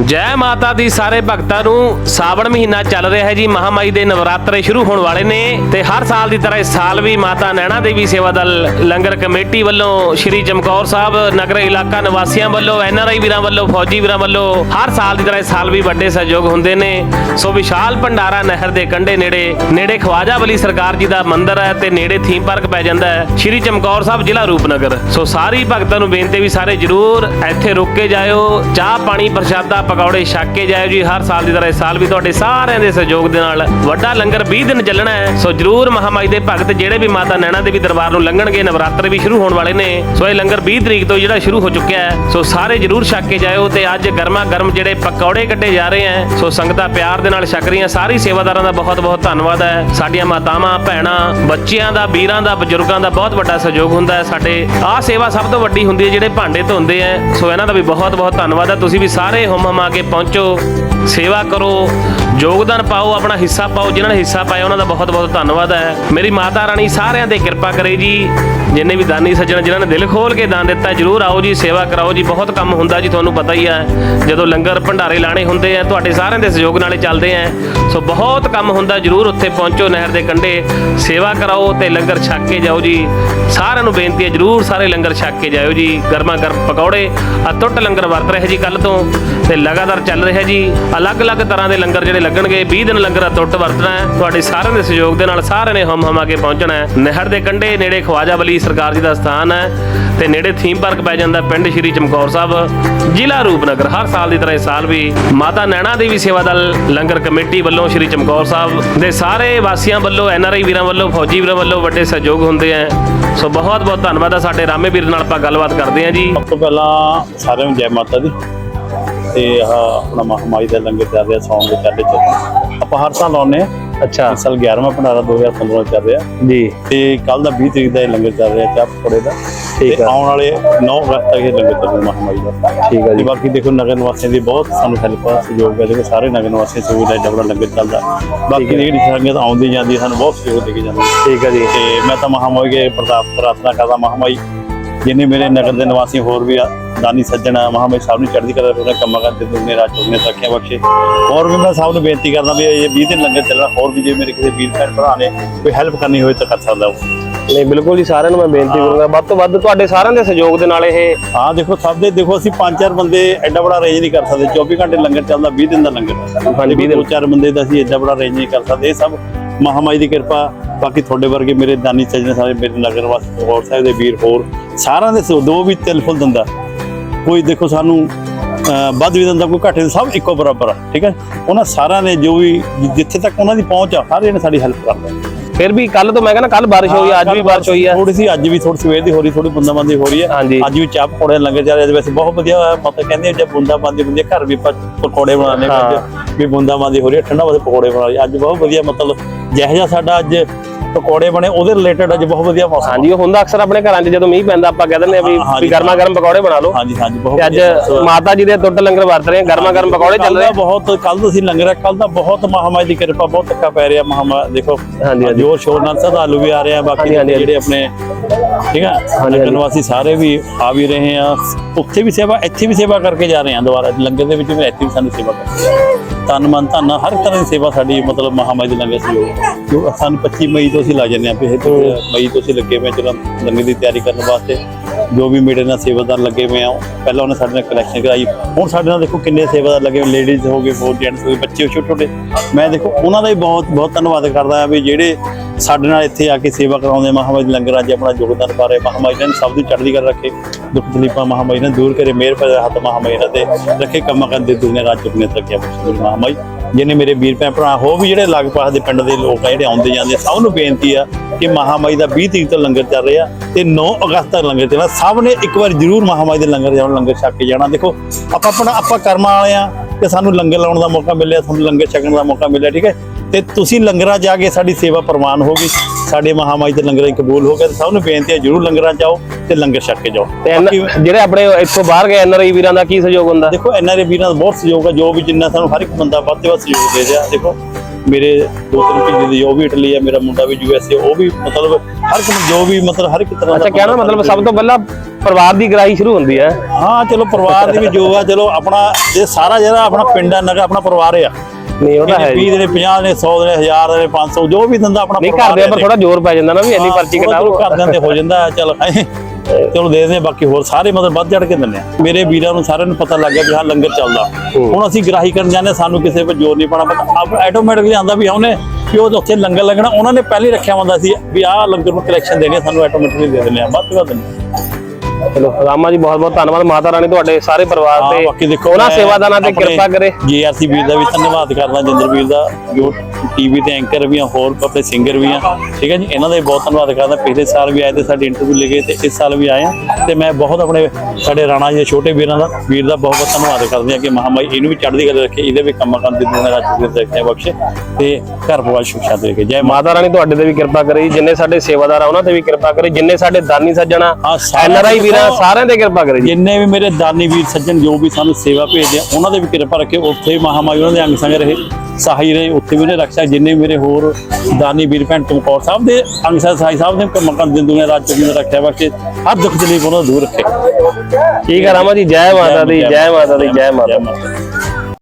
ਜੈ ਮਾਤਾ ਦੀ ਸਾਰੇ ਭਗਤਾਂ ਨੂੰ ਸਾਵਣ ਮਹੀਨਾ ਚੱਲ ਰਿਹਾ ਹੈ ਜੀ। ਮਹਾਮਾਈ ਦੇ ਨਵਰਾਤਰੇ ਸ਼ੁਰੂ ਹੋਣ ਵਾਲੇ ਨੇ ਤੇ ਹਰ ਸਾਲ ਦੀ ਤਰ੍ਹਾਂ ਇਸ ਸਾਲ ਵੀ ਮਾਤਾ ਨੈਣਾ ਦੇਵੀ ਸੇਵਾ ਦਲ ਲੰਗਰ ਕਮੇਟੀ ਵੱਲੋਂ ਸ਼੍ਰੀ ਚਮਕੌਰ ਸਾਹਿਬ, ਨਗਰ ਇਲਾਕਾ ਨਿਵਾਸੀਆਂ ਵੱਲੋਂ ਐਨਆਰਆਈ ਵੀਰਾਂ ਵੱਲੋਂ, ਫੌਜੀ ਵੀਰਾਂ ਵੱਲੋਂ ਹਰ ਸਾਲ ਦੀ ਤਰ੍ਹਾਂ ਇਸ ਸਾਲ ਵੀ ਵੱਡੇ ਸਹਿਯੋਗ ਹੁੰਦੇ ਨੇ। ਸੋ ਵਿਸ਼ਾਲ ਭੰਡਾਰਾ ਨਹਿਰ ਦੇ ਕੰਢੇ ਨੇੜੇ ਨੇੜੇ ਖਵਾਜਾ ਬਲੀ ਸਰਕਾਰ ਜੀ ਦਾ ਮੰਦਿਰ ਹੈ ਤੇ ਨੇੜੇ ਥੀਮ ਪਾਰਕ ਪੈ ਜਾਂਦਾ ਹੈ। ਸ਼੍ਰੀ ਚਮਕੌਰ ਸਾਹਿਬ ਜ਼ਿਲ੍ਹਾ ਰੂਪਨਗਰ। ਸੋ ਸਾਰੀ ਭਗਤਾਂ ਨੂੰ ਬੇਨਤੀ ਵੀ ਸਾਰੇ ਜਰੂਰ ਇੱਥੇ ਰੁਕ ਕੇ ਜਾਇਓ। ਚਾਹ, ਪਾਣੀ, ਪ੍ਰਸ਼ਾਦਾ ਪਕੌੜੇ ਛਕ ਕੇ ਜਾਇਓ ਜੀ। ਹਰ ਸਾਲ ਦੀ ਤਰ੍ਹਾਂ ਇਸ ਸਾਲ ਵੀ ਤੁਹਾਡੇ ਸਾਰਿਆਂ ਦੇ ਸਹਿਯੋਗ ਦੇ ਨਾਲ ਵੱਡਾ ਲੰਗਰ 20 ਦਿਨ ਚੱਲਣਾ ਹੈ। ਸੋ ਜਰੂਰ ਮਹਾਮਾਈ ਦੇ ਭਗਤ ਜਿਹੜੇ ਵੀ ਮਾਤਾ ਨੈਣਾ ਦੇਵੀ ਦਰਬਾਰ ਨੂੰ ਲੰਘਣਗੇ, ਨਵਰਾਤਰੇ ਵੀ ਸ਼ੁਰੂ ਹੋਣ ਵਾਲੇ ਨੇ। ਸੋ ਇਹ ਲੰਗਰ 20 ਤਰੀਕ ਤੋਂ ਜਿਹੜਾ ਸ਼ੁਰੂ ਹੋ ਚੁੱਕਿਆ ਹੈ। ਸੋ ਸਾਰੇ ਜਰੂਰ ਛਕ ਕੇ ਜਾਇਓ ਤੇ ਅੱਜ ਗਰਮਾ ਗਰਮ ਜਿਹੜੇ ਪਕੌੜੇ ਕੱਢੇ ਜਾ ਰਹੇ ਹੈ, ਸੋ ਸੰਗਤਾਂ ਪਿਆਰ ਦੇ ਨਾਲ ਛਕ ਰਹੀਆਂ। ਸਾਰੀ ਸੇਵਾਦਾਰਾਂ ਦਾ ਬਹੁਤ ਬਹੁਤ ਧੰਨਵਾਦ ਹੈ। ਸਾਡੀਆਂ ਮਾਤਾਵਾਂ, ਭੈਣਾਂ, ਬੱਚਿਆਂ ਦਾ, ਵੀਰਾਂ ਦਾ, ਬਜ਼ੁਰਗਾਂ ਦਾ ਬਹੁਤ ਵੱਡਾ ਸਹਿਯੋਗ ਹੁੰਦਾ ਹੈ। ਸਾਡੇ ਆਹ ਸੇਵਾ ਸਭ ਤੋਂ ਵੱਡੀ ਹੁੰਦੀ ਹੈ ਜਿਹੜੇ ਭਾਂਡੇ ਧੋਂਦੇ ਹੈ। ਸੋ ਇਹਨਾਂ ਦਾ ਵੀ ਬਹੁਤ ਬਹੁਤ ਧੰਨਵਾਦ ਹੈ। ਤੁਸੀਂ ਵੀ ਸਾਰੇ ਹੁਮ ਹਮਾ ਕੇ ਪਹੁੰਚੋ, ਸੇਵਾ ਕਰੋ, ਯੋਗਦਾਨ ਪਾਓ, ਆਪਣਾ ਹਿੱਸਾ ਪਾਓ, ਜਿਨ੍ਹਾਂ ਨੇ ਹਿੱਸਾ ਪਾਇਆ, ਉਹਨਾਂ ਦਾ ਬਹੁਤ ਬਹੁਤ ਧੰਨਵਾਦ ਹੈ। ਮੇਰੀ ਮਾਤਾ ਰਾਣੀ ਸਾਰਿਆਂ ਤੇ ਕਿਰਪਾ ਕਰੇ ਜੀ, ਜਿੰਨੇ ਵੀ ਦਾਨੀ ਸੱਜਣ, ਜਿਨ੍ਹਾਂ ਨੇ ਦਿਲ ਖੋਲ ਕੇ ਦਾਨ ਦਿੱਤਾ, ਜਰੂਰ ਆਓ ਜੀ, ਸੇਵਾ ਕਰਾਓ ਜੀ, ਬਹੁਤ ਕੰਮ ਹੁੰਦਾ ਜੀ, ਤੁਹਾਨੂੰ ਪਤਾ ਹੀ ਹੈ। ਜਦੋਂ ਲੰਗਰ ਭੰਡਾਰੇ ਲਾਣੇ ਹੁੰਦੇ ਆ, ਤੁਹਾਡੇ ਸਾਰਿਆਂ ਦੇ ਸਹਿਯੋਗ ਨਾਲੇ ਚੱਲਦੇ ਆ। ਸੋ ਬਹੁਤ ਕੰਮ ਹੁੰਦਾ, ਜਰੂਰ ਉੱਥੇ ਪਹੁੰਚੋ ਨਹਿਰ ਦੇ ਕੰਢੇ, ਸੇਵਾ ਕਰਾਓ ਤੇ ਲੰਗਰ ਛਕ ਕੇ ਜਾਓ ਜੀ। ਸਾਰਿਆਂ ਨੂੰ ਬੇਨਤੀ ਹੈ, ਜਰੂਰ ਸਾਰੇ ਲੰਗਰ ਛਕ ਕੇ ਜਾਇਓ ਜੀ। ਗਰਮਾ ਗਰਮ ਪਕੌੜੇ ਅਟੁੱਟ ਲੰਗਰ ਵਰਤ ਰਹੇ ਜੀ ਕੱਲ ਤੋਂ, ਤੇ ਲਗਾਤਾਰ ਚੱਲ ਰਿਹਾ ਜੀ। ਅਲੱਗ-ਅਲੱਗ ਤਰ੍ਹਾਂ ਦੇ ਲੰਗਰ ਜਿਹੜੇ ਲੱਗਣਗੇ 20 ਦਿਨ ਲੰਗਰ ਅਟੁੱਟ ਵਰਤਣਾ ਹੈ। ਤੁਹਾਡੇ ਸਾਰਿਆਂ ਦੇ ਸਹਿਯੋਗ ਦੇ ਨਾਲ ਸਾਰਿਆਂ ਨੇ ਹਮ ਹਮਾ ਕੇ ਪਹੁੰਚਣਾ ਹੈ। ਨਹਿਰ ਦੇ ਕੰਢੇ, ਨੇੜੇ ਖਵਾਜਾ ਬਲੀ ਸਰਕਾਰ ਜੀ ਦਾ ਸਥਾਨ ਹੈ ਤੇ ਨੇੜੇ ਥੀਮ ਪਾਰਕ ਪੈ ਜਾਂਦਾ ਪਿੰਡ ਸ਼੍ਰੀ ਚਮਕੌਰ ਸਾਹਿਬ। ਜ਼ਿਲ੍ਹਾ ਰੂਪਨਗਰ, ਹਰ ਸਾਲ ਦੀ ਤਰ੍ਹਾਂ ਇਸ ਸਾਲ ਵੀ ਮਾਤਾ ਨੈਣਾ ਦੇਵੀ ਸੇਵਾ ਦਲ ਲੰਗਰ ਕਮੇਟੀ ਵੱਲੋਂ ਸ਼੍ਰੀ ਚਮਕੌਰ ਸਾਹਿਬ ਦੇ ਸਾਰੇ ਵਾਸੀਆਂ ਵੱਲੋਂ ਐਨਆਰਆਈ ਵੀਰਾਂ ਵੱਲੋਂ, ਫੌਜੀ ਵੀਰਾਂ ਵੱਲੋਂ ਵੱਡੇ ਸਹਿਯੋਗ ਹੁੰਦੇ ਆ ਸੋ ਬਹੁਤ ਬਹੁਤ ਧੰਨਵਾਦ ਆ ਸਾਡੇ ਰਾਮੇ ਵੀਰ ਨਾਲ ਆਪਾਂ ਗੱਲਬਾਤ ਕਰਦੇ ਹਾਂ ਜੀ। ਸਭ ਤੋਂ ਪਹਿਲਾਂ ਸਾਰਿਆਂ ਨੂੰ ਜੈ ਮਾਤਾ ਦੀ। ਤੇ ਆਹ ਆਪਣਾ ਮਹਾਮਾਈ ਦਾ ਲੰਗਰ ਚੱਲ ਰਿਹਾ ਸੌਣ ਦੇ ਚੱਲੇ ਚ ਆਪਾਂ ਹਰ ਸਾਲ ਆਉਂਦੇ ਆ ਅੱਛਾ। ਇਸ ਸਾਲ 11ਵਾਂ ਭੰਡਾਰਾ 2015 ਚੱਲ ਰਿਹਾ। ਜੀ। ਤੇ ਕੱਲ ਦਾ 20 ਤਰੀਕ ਦਾ ਇਹ ਲੰਗਰ ਚੱਲ ਰਿਹਾ ਚਾਹ ਪਕੌੜੇ ਦਾ। ਠੀਕ ਆ। ਆਉਣ ਵਾਲੇ 9 ਅਗਸਤ ਤੱਕ ਇਹ ਲੰਗਰ ਚੱਲੂ ਮਹਾਮਾਈ ਦਾ। ਠੀਕ ਤੇ ਜੀ। ਬਾਕੀ ਦੇਖੋ ਨਗਰ ਨਿਵਾਸੀਆਂ ਦੀ ਬਹੁਤ ਸਾਨੂੰ ਹੈਲਪ ਆ ਸਹਿਯੋਗ ਹੈ ਦੇਖੋ ਸਾਰੇ ਨਗਰ ਨਿਵਾਸੀ ਸਹਿਯੋਗ ਦਾ ਜਬੜਾ ਲੰਗਰ ਚੱਲਦਾ। ਬਾਕੀ ਜਿਹੜੀ ਸੰਗਤ ਆਉਂਦੀ ਜਾਂਦੀ ਸਾਨੂੰ ਬਹੁਤ ਸਹਿਯੋਗ ਦੇ ਕੇ ਜਾਂਦੀ। ਠੀਕ ਆ ਜੀ। ਤੇ ਮੈਂ ਤਾਂ ਮਹਾਮਾਈ ਦੇ ਪ੍ਰਤਾਪ ਪ੍ਰਾਰਥਨਾ ਕਰਦਾ ਮਹਾਮਾਈ ਜਿੰਨੇ ਮੇਰੇ ਨਗਰ ਦੇ ਨਿਵਾਸੀ ਹੋਰ ਵੀ ਆ ਦਾਨੀ ਸੱਜਣ ਮਹਾਮਾਈ ਸਭ ਨੂੰ ਚੜ੍ਹਦੀ ਕਲਾ ਉਹਨਾਂ ਕੰਮਾਂ ਕਰਦੇ ਦੁਨੀਆ ਰਾਜ ਚੁਗਨੇ ਤੱਕਿਆ ਬਖਸ਼ੇ। ਹੋਰ ਵੀ ਮੈਂ ਸਭ ਨੂੰ ਬੇਨਤੀ ਕਰਦਾ ਵੀ ਇਹ 20 ਦਿਨ ਲੰਗਰ ਚੱਲਣਾ ਹੋਰ ਵੀ ਜੇ ਮੇਰੇ ਕਿਸੇ ਵੀਰ ਭੈਣ ਭਰਾ ਨੇ ਕੋਈ ਹੈਲਪ ਕਰਨੀ ਹੋਵੇ ਤਾਂ ਕਰ ਸਕਦਾ ਉਹ। ਨਹੀਂ ਬਿਲਕੁਲ ਜੀ ਸਾਰਿਆਂ ਨੂੰ ਮੈਂ ਬੇਨਤੀ ਕਰੂੰਗਾ। ਵੱਧ ਤੋਂ ਵੱਧ ਤੁਹਾਡੇ ਸਾਰਿਆਂ ਦੇ ਸਹਿਯੋਗ ਦੇ ਨਾਲ ਇਹ ਹਾਂ ਦੇਖੋ ਸਭ ਦੇ ਦੇਖੋ ਅਸੀਂ ਪੰਜ ਚਾਰ ਬੰਦੇ ਐਡਾ ਬੜਾ ਅਰੇਂਜ ਨਹੀਂ ਕਰ ਸਕਦੇ। 24 ਘੰਟੇ ਲੰਗਰ ਚੱਲਦਾ 20 ਦਿਨ ਦਾ ਲੰਗਰ। ਹਾਂਜੀ, 20 ਦਿਨ। ਚਾਰ ਬੰਦੇ ਦਾ ਅਸੀਂ ਐਡਾ ਬੜਾ ਅਰੇਂਜ ਨਹੀਂ ਕਰ ਸਕਦੇ। ਇਹ ਸਭ ਮਹਾਮਾਈ ਦੀ ਕਿਰਪਾ ਬਾਕੀ ਤੁਹਾਡੇ ਵਰਗੇ ਮੇਰੇ ਦਾਨੀ ਸੱਜਣ ਸਾਰੇ ਮੇਰੇ ਨਗਰ ਵਾਸੀ ਹੋਰ ਸਾਹਿਬ ਦੇ ਵੀਰ ਹੋਰ ਸਾਰਿਆਂ ਦੇ ਦੋ ਵੀ ਤਿਲ ਫੁੱਲ ਦਿੰਦਾ। ਕੋਈ ਦੇਖੋ ਸਾਨੂੰ ਵੱਧ ਵੀ ਦਿੰਦਾ ਕੋਈ ਘੱਟ ਵੀ ਸਭ ਇੱਕੋ ਬਰਾਬਰ ਆ ਠੀਕ ਹੈ ਉਹਨਾਂ ਸਾਰਿਆਂ ਨੇ ਜੋ ਵੀ ਜਿੱਥੇ ਤੱਕ ਉਹਨਾਂ ਦੀ ਪਹੁੰਚ ਆ ਸਾਰੇ ਨੇ ਸਾਡੀ ਹੈਲਪ ਕਰਦੇ ਫਿਰ ਵੀ ਕੱਲ ਤੋਂ ਮੈਂ ਕਹਿੰਦਾ ਕੱਲ ਬਾਰਿਸ਼ ਹੋਈ ਅੱਜ ਵੀ ਬਾਰਿਸ਼ ਹੋਈ ਆ ਥੋੜੀ ਸੀ ਅੱਜ ਵੀ ਥੋੜੀ ਸਵੇਰ ਦੀ ਹੋ ਰਹੀ ਥੋੜੀ ਬੁੰਦਾਬਾਂਦੀ ਹੋ ਰਹੀ ਹੈ। ਅੱਜ ਵੀ ਚਾਹ ਪਕੌੜੇ ਲੰਗਰ ਚੱਲ ਰਿਹਾ ਵੈਸੇ ਬਹੁਤ ਵਧੀਆ ਹੋਇਆ ਮਤਲਬ ਕਹਿੰਦੇ ਜੇ ਬੁੰਦਾਬਾਂਦੀ ਹੁੰਦੀ ਹੈ ਘਰ ਵੀ ਪਕੌੜੇ ਬਣਾਉਂਦੇ ਹਾਂ। ਹਾਂ ਵੀ ਬੁੰਦਾਬਾਂਦੀ ਹੋ ਰਹੀ ਹੈ ਠੰਡਾ ਵਾਸਤੇ ਪਕੌੜੇ ਬਣਾ ਅੱਜ ਬਹੁਤ ਵਧੀਆ ਮਤਲਬ ਜਿਹੋ ਜਿਹਾ ਸਾਡਾ ਅੱਜ ਪਕੌੜੇ ਬਣੇ ਉਹਦੇ ਰਿਲੇਟਡ ਅੱਜ ਬਹੁਤ ਵਧੀਆ ਮੌਸਮ ਹਾਂਜੀ ਉਹ ਹੁੰਦਾ ਅਕਸਰ ਆਪਣੇ ਘਰਾਂ 'ਚ ਜਦੋਂ ਮੀਂਹ ਪੈਂਦਾ ਆਪਾਂ ਕਹਿ ਦਿੰਦੇ ਆ ਵੀ ਗਰਮਾ ਗਰਮ ਪਕੌੜੇ ਬਣਾ ਲਓ। ਹਾਂਜੀ ਹਾਂਜੀ ਬਹੁਤ ਤੇ ਅੱਜ। ਮਾਤਾ ਜੀ ਦੇ ਟੁੱਟ ਲੰਗਰ ਵਰਤ ਰਹੇ ਆ ਗਰਮਾ ਗਰਮ ਪਕੌੜੇ ਚੱਲ ਰਹੇ। ਬਹੁਤ ਕੱਲ ਦਾ ਸੀ ਲੰਗਰ ਕੱਲ ਦਾ ਬਹੁਤ ਮਹਾਮਾਈ ਦੀ ਕਿਰਪਾ ਬਹੁਤ ਧੱਕਾ ਪੈ ਰਿਹਾ ਮਹਾਮਾ ਦੇਖੋ। ਹਾਂਜੀ, ਹਾਂਜੀ। ਜੋਰ ਸ਼ੋਰ ਨਾਲ ਸਦਾਲੂ ਵੀ ਆ ਰਹੇ ਆ ਬਾਕੀ ਜਿਹੜੇ ਆਪਣੇ ਠੀਕ ਆ ਹਾਂਜੀ। ਨਗਰ ਨਿਵਾਸੀ ਸਾਰੇ ਵੀ ਆ ਵੀ ਰਹੇ ਆ। ਉੱਥੇ ਵੀ ਸੇਵਾ ਇੱਥੇ ਵੀ ਸੇਵਾ ਕਰਕੇ ਜਾ ਰਹੇ ਆ ਦੁਬਾਰਾ। ਲੰਗਰ ਦੇ ਵਿੱਚ ਵੀ ਇੱਥੇ ਵੀ ਸਾਨੂੰ ਸੇਵਾ ਕਰਦੇ ਤਨ ਮਨ ਧਨ ਹਰ ਤਰ੍ਹਾਂ ਦੀ ਸੇਵਾ ਸਾਡੀ ਮਤਲਬ ਮਹਾਮਾਈ ਦੇ ਲੰਗਰ ਸਹਿਯੋਗ ਜੋ ਸਾਨੂੰ 25 ਮਈ ਤੋਂ ਅਸੀਂ ਲਾ ਜੰਨੇ ਆ ਵੀ ਮਈ ਤੋਂ ਅਸੀਂ ਲੱਗੇ ਹੋਏ ਚਲੋ ਲੰਗਰ ਦੀ ਤਿਆਰੀ ਕਰਨ ਵਾਸਤੇ, ਜੋ ਵੀ ਮੇਰੇ ਨਾਲ ਸੇਵਾਦਾਰ ਲੱਗੇ ਹੋਏ ਆ ਪਹਿਲਾਂ ਉਹਨੇ ਸਾਡੇ ਨਾਲ ਕਲੈਕਸ਼ਨ ਕਰਾਈ। ਹੁਣ ਸਾਡੇ ਨਾਲ ਦੇਖੋ ਕਿੰਨੇ ਸੇਵਾਦਾਰ ਲੱਗੇ ਹੋਏ ਲੇਡੀਜ਼ ਹੋ ਗਏ ਹੋਰ ਜੈਂਟਸ ਹੋ ਗਏ, ਬੱਚੇ ਛੋਟੇ ਛੋਟੇ। ਮੈਂ ਦੇਖੋ, ਉਹਨਾਂ ਦਾ ਹੀ ਬਹੁਤ ਬਹੁਤ ਧੰਨਵਾਦ ਕਰਦਾ ਹਾਂ ਵੀ ਜਿਹੜੇ ਸਾਡੇ ਨਾਲ ਇੱਥੇ ਆ ਕੇ ਸੇਵਾ ਕਰਾਉਂਦੇ ਮਹਾਮਾਈ ਦੇ ਲੰਗਰਾਂ 'ਚ ਆਪਣਾ ਯੋਗਦਾਨ ਪਾ ਰਹੇ ਮਹਾਮਾਈ ਨੇ ਸਭ ਦੀ ਚੜ੍ਹਦੀ ਕਰ ਰੱਖੇ, ਦੁੱਖ ਤਕਲੀਫਾਂ ਮਹਾਮਾਈ ਨੇ ਦੂਰ ਕਰੇ, ਮਿਹਰ ਭਰੇ ਹੱਥ ਮਹਾਮਾਈ ਨੇ ਰੱਖੇ, ਕੰਮਾਂ ਕਰਦੇ ਦੁਨੀਆ ਰਾਜ ਚੁੱਕਨੇ ਤਰੱਕੀਆਂ ਬਖਸ਼ੇ। ਮਹਾਮਾਈ ਜਿਹਨੇ ਮੇਰੇ ਵੀਰ ਭੈਣ ਭਰਾ ਹੋ ਵੀ ਜਿਹੜੇ ਲਗਭਗ ਦੇ ਪਿੰਡ ਦੇ ਲੋਕ ਆ, ਜਿਹੜੇ ਆਉਂਦੇ ਜਾਂਦੇ, ਸਭ ਨੂੰ ਬੇਨਤੀ ਆ ਕਿ ਮਹਾਮਾਈ ਦਾ 20 ਤਰੀਕ ਤੋਂ ਲੰਗਰ ਚੱਲ ਰਿਹਾ ਤੇ 9 ਅਗਸਤ ਤੱਕ ਲੰਗਰ ਚੱਲਣਾ। ਸਭ ਨੇ ਇੱਕ ਵਾਰ ਜ਼ਰੂਰ ਮਹਾਮਾਈ ਦੇ ਲੰਗਰ ਜਾਣਾ, ਲੰਗਰ ਛਕ ਕੇ ਜਾਣਾ। ਦੇਖੋ, ਆਪਾਂ ਆਪਣਾ, ਆਪਾਂ ਕਰਮਾਂ ਵਾਲੇ ਆ ਕਿ ਸਾਨੂੰ ਲੰਗਰ ਲਾਉਣ ਦਾ ਮੌਕਾ ਮਿਲਿਆ, ਸਾਨੂੰ ਲੰਗਰ ਛਕਣ ਦਾ ਮੌਕਾ ਮਿਲਿਆ, ਠੀਕ ਹੈ? ਤੇ ਤੁਸੀਂ ਲੰਗਰਾਂ ਜਾ ਕੇ ਸਾਡੀ ਸੇਵਾ ਪ੍ਰਵਾਨ ਹੋਗੀ ਸਾਡੇ ਮਹਾਮਾਈ ਦੇ ਲੰਗਰਾਂ ਕਬੂਲ ਹੋ ਗਏ ਤੇ ਸਭ ਨੂੰ ਬੇਨਤੀ ਹੈ ਜ਼ਰੂਰ ਲੰਗਰਾਂ ਆਓ ਤੇ ਲੰਗਰ ਛਕ ਕੇ ਜਾਓ। ਜਿਹੜੇ ਆਪਣੇ ਇੱਥੋਂ ਬਾਹਰ ਗਏ ਐਨਆਰਆਈ ਵੀਰਾਂ ਦਾ ਕੀ ਸਹਿਯੋਗ ਹੁੰਦਾ? ਦੇਖੋ ਐਨਆਰਏ ਵੀਰਾਂ ਦਾ ਬਹੁਤ ਸਹਿਯੋਗ ਹੈ ਜੋ ਵੀ ਜਿੰਨਾ ਸਾਨੂੰ ਹਰ ਇੱਕ ਬੰਦਾ ਵੱਧ ਤੋਂ ਵੱਧ ਸਹਿਯੋਗ ਦੇ ਰਿਹਾ। ਦੇਖੋ ਮੇਰੇ ਦੋ ਤਿੰਨ ਭਿੰਦੇ ਦੀ ਉਹ ਵੀ ਇਟਲੀ ਹੈ ਮੇਰਾ ਮੁੰਡਾ ਵੀ ਯੂ ਐਸ ਏ ਉਹ ਵੀ ਮਤਲਬ ਹਰ ਇੱਕ ਜੋ ਵੀ ਮਤਲਬ ਹਰ ਇੱਕ ਤਰ੍ਹਾਂ ਅੱਛਾ ਕਹਿਣਾ ਮਤਲਬ ਸਭ ਤੋਂ ਪਹਿਲਾਂ ਪਰਿਵਾਰ ਦੀ ਗਰਾਈ ਸ਼ੁਰੂ ਹੁੰਦੀ ਹੈ। ਹਾਂ ਚਲੋ ਪਰਿਵਾਰ ਦੇ ਵੀ ਜੋ ਆ ਚਲੋ ਆਪਣਾ ਇਹ ਸਾਰਾ ਜਿਹੜਾ ਆਪਣਾ ਪਿੰਡ ਆ ਨਗਾ ਆਪਣਾ ਪਰਿਵਾਰ ਆ ਨਹੀਂ ਉਹ ਤਾਂ ਹੈ 20 ਜੀ ਦੇ ਨੇ 50 ਨੇ 100 ਦੇ ਨੇ 1000 ਦੇ ਨੇ 500 ਜੋ ਵੀ ਦਿੰਦਾ ਆਪਣਾ ਨਹੀਂ ਘਰ ਦੇ ਉੱਪਰ ਥੋੜਾ ਜ਼ੋਰ ਪੈ ਜਾਂਦਾ ਨਾ ਵੀ ਇੰਨੀ ਪਰਚੀ ਕਟਾਓ। ਚਲੋ ਘਰਦਿਆਂ ਤੇ ਹੋ ਜਾਂਦਾ ਚਲ ਚਲੋ ਦੇ ਦੇ ਬਾਕੀ ਹੋਰ ਸਾਰੇ ਮਤਲਬ ਵੱਧ ਚੜ ਕੇ ਦਿੰਦੇ ਆ ਮੇਰੇ ਵੀਰਾਂ ਨੂੰ ਸਾਰਿਆਂ ਨੂੰ ਪਤਾ ਲੱਗ ਗਿਆ ਵੀ ਹਾਂ ਲੰਗਰ ਚੱਲਦਾ। ਹੁਣ ਅਸੀਂ ਗ੍ਰਾਹੀ ਕਰਨ ਜਾਂਦੇ ਸਾਨੂੰ ਕਿਸੇ 'ਤੇ ਜ਼ੋਰ ਨਹੀਂ ਪਾਣਾ ਪਤਾ ਆਟੋਮੈਟਿਕਲੀ ਆਂਦਾ ਵੀ ਉਹਨੇ ਵੀ ਉਹ ਉੱਥੇ ਲੰਗਰ ਲੱਗਣਾ ਉਹਨਾਂ ਨੇ ਪਹਿਲੇ ਰੱਖਿਆ ਹੁੰਦਾ ਸੀ ਵੀ ਆਹ ਲੰਗਰ ਨੂੰ ਕਲੈਕਸ਼ਨ ਦੇਣੀ ਆ, ਸਾਨੂੰ ਆਟੋਮੈਟਿਕਲੀ ਦੇ ਦਿੰਦੇ ਆ ਵੱਧ ਤੋਂ ਵੱਧ ਚਲੋ ਰਾਮਾ ਜੀ ਬਹੁਤ ਬਹੁਤ ਧੰਨਵਾਦ। ਮਾਤਾ ਰਾਣੀ ਤੁਹਾਡੇ ਸਾਰੇ ਪਰਿਵਾਰ ਤੇ ਬਾਕੀ ਦੇਖੋ ਉਹਨਾਂ ਸੇਵਾਦਾਰਾਂ ਤੇ ਕਿਰਪਾ ਕਰੇ। ਜੀਆਰਸੀ ਵੀਰ ਦਾ ਵੀ ਧੰਨਵਾਦ ਕਰਦਾ ਜਿੰਦਰ ਵੀਰ ਦਾ ਜੋ ਟੀਵੀ ਤੇ ਐਂਕਰ ਵੀ ਆ ਹੋਰ ਆਪਣੇ ਸਿੰਗਰ ਵੀ ਆ। ਠੀਕ ਹੈ ਜੀ? ਇਹਨਾਂ ਦਾ ਵੀ ਬਹੁਤ ਧੰਨਵਾਦ ਕਰਦਾ। ਪਿਛਲੇ ਸਾਲ ਵੀ ਆਏ ਤੇ ਸਾਡੇ ਇੰਟਰਵਿਊ ਲੈ ਗਏ ਤੇ ਇਸ ਸਾਲ ਵੀ ਆਏ ਆ। ਤੇ ਮੈਂ ਬਹੁਤ ਆਪਣੇ ਸਾਡੇ ਰਾਣਾ ਜੀ ਦੇ ਛੋਟੇ ਵੀਰਾਂ ਦਾ ਵੀਰ ਦਾ ਬਹੁਤ ਬਹੁਤ ਧੰਨਵਾਦ ਕਰਦੇ ਆ ਕਿ ਮਹਾਮਾਈ ਇਹਨੂੰ ਵੀ ਚੜ੍ਹਦੀ ਕਲਾ ਰੱਖੇ ਇਹਦੇ ਵੀ ਕੰਮਾਂ ਕਰਨ ਦੀ ਦੁਨੀਆ ਰਾਜ ਦੇ ਰੱਖਿਆ ਬਖਸ਼ੇ ਤੇ ਘਰ ਪਰਿਵਾਰ ਸੁਖ ਸ਼ਾਂਤੀ ਰੱਖੇ। ਜੈ ਮਾਤਾ ਰਾਣੀ ਤੁਹਾਡੇ ਤੇ ਵੀ ਕਿਰਪਾ ਕਰੇ। ਜਿੰਨੇ ਸਾਡੇ ਸੇਵਾਦਾਰ ਆ ਉਹਨਾਂ ਤੇ ਵੀ ਕਿਰਪਾ ਕਰੇ। ਜਿੰਨੇ ਸਾਡੇ ਦਾਨੀ ਸੱਜਣਾ ਹਾਂ, ਵੀਰਾਂ ਸਾਰਿਆਂ ਤੇ ਕਿਰਪਾ ਕਰੇ ਜੀ। ਜਿੰਨੇ ਵੀ ਮੇਰੇ ਦਾਨੀ ਵੀਰ ਸੱਜਣ ਜੋ ਵੀ ਸਾਨੂੰ ਸੇਵਾ ਭੇਜਦੇ ਆ ਉਹਨਾਂ ਦੇ ਵੀ ਕਿਰਪਾ ਰੱਖੇ ਉੱਥੇ ਮਹਾਮਾਈ ਉਹਨਾਂ ਦੇ ਅੰਗ ਸੰਗ ਰਹੇ ਸਹਾਈ ਰਹੇ ਉੱਥੇ ਵੀ ਉਹਨੇ ਰੱਖਿਆ। ਜਿੰਨੇ ਵੀ ਮੇਰੇ ਹੋਰ ਦਾਨੀ ਵੀਰ ਭੈਣ ਚਮਕੌਰ ਸਾਹਿਬ ਦੇ ਅੰਗ ਸੰਗ ਸਹਾਈ ਸਾਹਿਬ ਦੇ ਮਕਨ ਜਿੰਦੂ ਨੇ ਰਾਜ ਨੇ ਰੱਖਿਆ ਬਖਸ਼ੇ ਹਰ ਦੁੱਖ ਤਕਲੀਫ ਉਹਨਾਂ ਦੂਰ ਰੱਖੇ। ਠੀਕ ਹੈ ਰਾਮਾ ਜੀ ਜੈ ਮਾਤਾ ਦੀ ਜੈ ਮਾਤਾ ਦੀ ਜੈ ਮਾਤਾ ਦੀ। ਮਾਤਾ